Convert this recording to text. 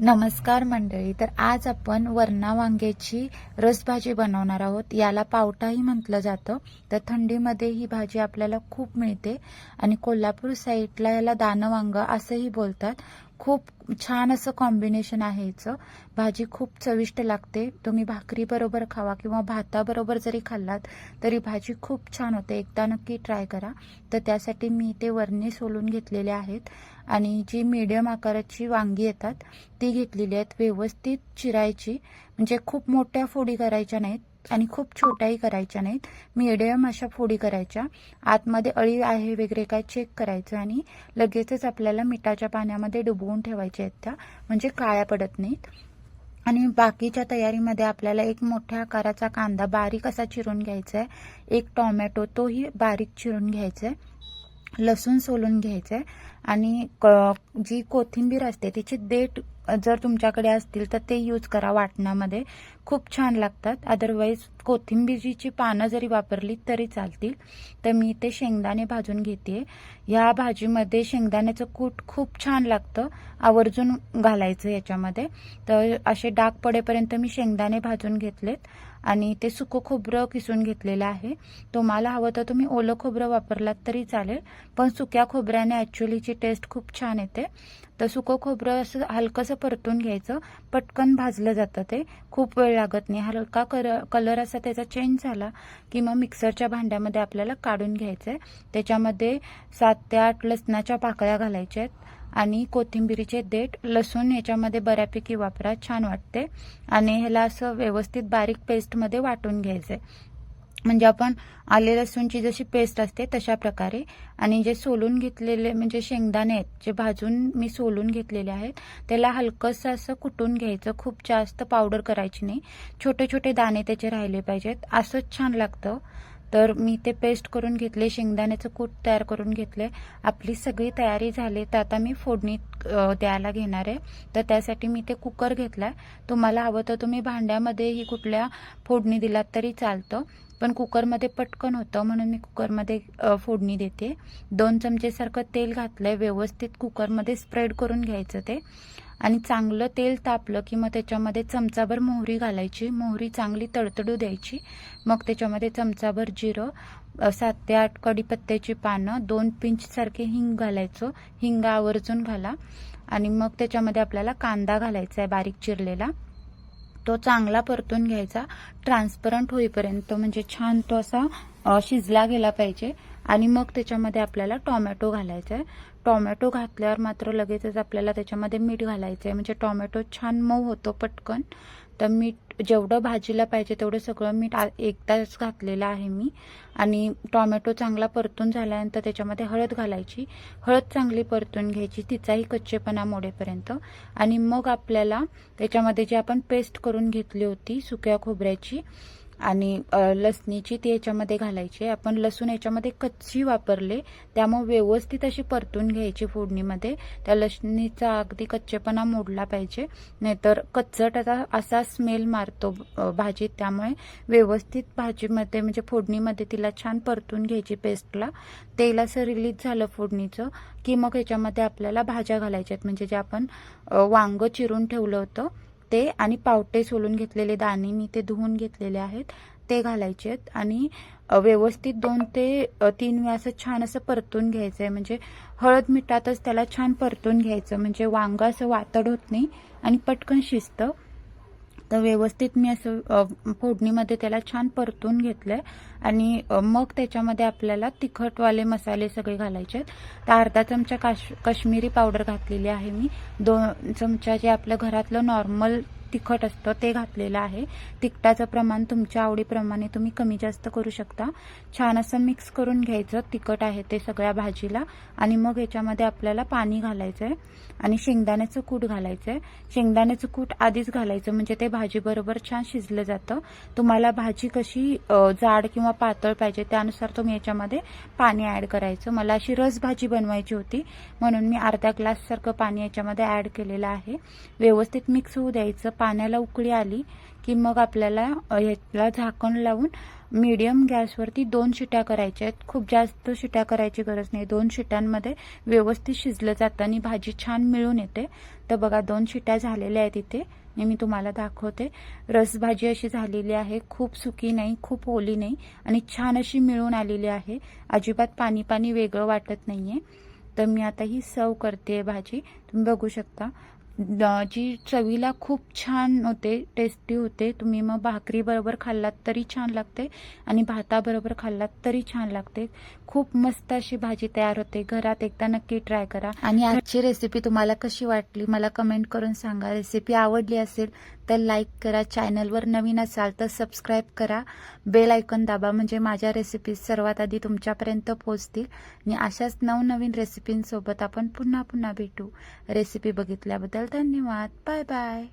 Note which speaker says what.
Speaker 1: नमस्कार मंडळी तर आज आपण वरणा वांग्याची रसभाजी बनवणार आहोत. याला पावटाही म्हटलं जातं. तर थंडीमध्ये ही भाजी आपल्याला खूप मिळते. आणि कोल्हापूर साईडला याला दानवांग असंही बोलतात. खूप छान असं कॉम्बिनेशन आहे याचं भाजी खूप चविष्ट लागते. तुम्ही भाकरी बरोबर खावा किंवा भाताबरोबर जरी खाल्लात तरी भाजी खूप छान होते. एकदा नक्की ट्राय करा. तर त्यासाठी मी ते वरणे सोलून घेतलेले आहेत. आणि जी मीडियम आकाराची वांगी येतात ती घेतलेली आहेत. व्यवस्थित चिरायची. म्हणजे खूप मोठ्या फोडी करायच्या नाहीत. आणि खूप छोट्याही करायच्या नाहीत. मीडियम अशा फोडी करायच्या. आतमध्ये अळी आहे वगैरे काय चेक करायचं आणि लगेचच आपल्याला मिठाच्या पाण्यामध्ये डुबवून ठेवायच्या आहेत त्या. म्हणजे काळ्या पडत नाहीत. आणि बाकीच्या तयारीमध्ये आपल्याला एक मोठ्या आकाराचा कांदा बारीक असा चिरून घ्यायचा आहे एक टोमॅटो तोही बारीक चिरून घ्यायचा आहे लसूण सोलून घ्यायचं आहे आणि क जी कोथिंबीर असते तिची देठ जर तुमच्याकडे असतील तर ते यूज करा वाटणामध्ये. खूप छान लागतात. अदरवाईज कोथिंबीरीची पानं जरी वापरली तरी चालतील. तर मी ते शेंगदाणे भाजून घेते ह्या भाजीमध्ये शेंगदाण्याचं कूट खूप छान लागतं. आवर्जून घालायचं याच्यामध्ये. तर असे डाग पडेपर्यंत मी शेंगदाणे भाजून घेतलेत. आणि ते सुकं खोबरं किसून घेतलेलं आहे. तुम्हाला हवं तर तुम्ही ओलं खोबरं वापरलात तरी चालेल. पण सुक्या खोबऱ्याने ॲक्च्युलीची टेस्ट खूप छान येते. तर सुकं खोबरं असं हलकंसं परतून घ्यायचं. पटकन भाजलं जातं ते. खूप वेळ लागत नाही. हलका कर कलर असा त्याचा चेंज झाला की मग मिक्सरच्या भांड्यामध्ये आपल्याला काढून घ्यायचं आहे त्याच्यामध्ये सात ते आठ लसणाच्या पाकळ्या घालायच्या आहेत आणि कोथिंबिरीचे देठ लसूण याच्यामध्ये बऱ्यापैकी वापरा छान वाटते. आणि ह्याला असं व्यवस्थित बारीक पेस्टमध्ये वाटून घ्यायचं आहे म्हणजे आपण आले लसूणची जशी पेस्ट असते तशा प्रकारे. आणि जे सोलून घेतलेले म्हणजे शेंगदाणे आहेत जे भाजून मी सोलून घेतलेले आहेत त्याला हलकंसं असं कुटून घ्यायचं. खूप जास्त पावडर करायची नाही. छोटे छोटे दाणे त्याचे राहिले पाहिजेत. असंच छान लागतं. तर मी ते पेस्ट करून घेतले शेंगदाण्याचं कूट तयार करून घेतले. आपली सगळी तयारी झाली तर आता मी फोडणी द्यायला घेणार आहे. तर त्यासाठी मी ते कुकर घेतला आहे तुम्हाला हवं तर तुम्ही भांड्यामध्येही कुठल्या फोडणी दिलात तरी चालतं. पण कुकरमध्ये पटकन होतं म्हणून मी कुकरमध्ये फोडणी देते. दोन चमचेसारखं तेल घातलं आहे व्यवस्थित कुकरमध्ये स्प्रेड करून घ्यायचं ते. आणि चांगलं तेल तापलं की मग त्याच्यामध्ये चमचाभर मोहरी घालायची. मोहरी चांगली तडतडू द्यायची. मग त्याच्यामध्ये चमचाभर जिरं सात ते आठ कडीपत्त्याची पानं दोन पिंचसारखे हिंग घालायचो. हिंग आवर्जून घाला. आणि मग त्याच्यामध्ये आपल्याला कांदा घालायचा आहे बारीक चिरलेला. तो चांगला परतून घ्यायचा. ट्रान्सपरंट होईपर्यंत म्हणजे छान तो असा शिजला गेला पाहिजे. आणि मग त्याच्यामध्ये आपल्याला टॉमॅटो घालायचा आहे टॉमॅटो घातल्यावर मात्र लगेचच आपल्याला त्याच्यामध्ये मीठ घालायचं आहे म्हणजे टॉमॅटो छान मऊ होतो पटकन. तर मीठ जेवढं भाजीला पाहिजे तेवढं सगळं मीठ एकदाच घातलेलं आहे मी. आणि टॉमॅटो चांगला परतून झाल्यानंतर त्याच्यामध्ये हळद घालायची. हळद चांगली परतून घ्यायची तिचाही कच्चेपणा मोडेपर्यंत. आणि मग आपल्याला त्याच्यामध्ये जी आपण पेस्ट करून घेतली होती सुक्या खोबऱ्याची आणि लसणीची ती याच्यामध्ये घालायची आपण लसूण याच्यामध्ये कच्ची वापरले त्यामुळे व्यवस्थित अशी परतून घ्यायची फोडणीमध्ये. त्या लसणीचा अगदी कच्चेपणा मोडला पाहिजे. नाहीतर कच्चट आता असा स्मेल मारतो भाजीत. त्यामुळे व्यवस्थित भाजीमध्ये म्हणजे फोडणीमध्ये तिला छान परतून घ्यायची पेस्टला. तेल असं रिलीज झालं फोडणीचं की मग याच्यामध्ये आपल्याला भाज्या घालायच्या आहेत. म्हणजे जे आपण वांग चिरून ठेवलं होतं ते आणि पावटे सोलून घेतलेले दाणे मी ते धुवून घेतलेले आहेत. ते घालायचे आहेत आणि व्यवस्थित दोन ते तीन वेळा असं छान असं परतून घ्यायचं आहे म्हणजे हळद मिठातच त्याला छान परतून घ्यायचं. म्हणजे वांग असं वातड होत नाही आणि पटकन शिजतं. तर व्यवस्थित मी असं फोडणीमध्ये त्याला छान परतून घेतलंय. आणि मग त्याच्यामध्ये आपल्याला तिखटवाले मसाले सगळे घालायचे आहेत. तर अर्धा चमचा काश काश्मीरी पावडर घातलेली आहे मी. दोन चमचा जे आपल्या घरातलं नॉर्मल तिखट असतं ते घातलेलं आहे. तिखटाचं प्रमाण तुमच्या आवडीप्रमाणे तुम्ही कमी जास्त करू शकता. छान असं मिक्स करून घ्यायचं. तिखट आहे ते सगळ्या भाजीला. आणि मग याच्यामध्ये आपल्याला पाणी घालायचं आहे आणि शेंगदाण्याचं कूट घालायचं आहे शेंगदाण्याचं कूट आधीच घालायचं. म्हणजे ते भाजीबरोबर छान शिजलं जातं. तुम्हाला भाजी कशी जाड किंवा पातळ पाहिजे त्यानुसार तुम्ही याच्यामध्ये पाणी ॲड करायचं. मला अशी रस भाजी बनवायची होती. म्हणून मी अर्ध्या ग्लाससारखं पाणी याच्यामध्ये ॲड केलेलं आहे. व्यवस्थित मिक्स होऊ द्यायचं. पाण्याला उकळी आली की मग आपल्याला ह्याला झाकण लावून मीडियम गॅसवरती दोन शिट्या करायच्या आहेत. खूप जास्त शिट्या करायची गरज नाही. दोन शिट्यांमध्ये व्यवस्थित शिजलं जातं आणि भाजी छान मिळून येते. तर बघा दोन शिट्या झालेल्या आहेत इथे. आणि मी तुम्हाला दाखवते. रसभाजी अशी झालेली आहे. खूप सुकी नाही खूप ओली नाही आणि छान अशी मिळून आलेली आहे. अजिबात पाणी पाणी वेगळं वाटत नाहीये. तर मी आता ही सर्व करते भाजी. तुम्ही बघू शकता. जी चवीला खूप छान होते टेस्टी होते. तुम्ही मग भाकरी बरोबर खाल्लात तरी छान लागते आणि भाताबरोबर खाल्लात तरी छान लागते. खूप मस्त अशी भाजी तयार होते. घरात एकदा नक्की ट्राय करा. आणि आजची रेसिपी तुम्हाला कशी वाटली? मला कमेंट करून सांगा. रेसिपी आवडली असेल तर लाईक करा चॅनलवर नवीन असाल तर सबस्क्राईब करा. बेल आयकॉन दाबा म्हणजे माझ्या रेसिपीज सर्वात आधी तुमच्यापर्यंत पोहोचतील. आणि अशाच नवनवीन रेसिपींसोबत आपण पुन्हा पुन्हा भेटू. रेसिपी बघितल्याबद्दल धन्यवाद. Bye bye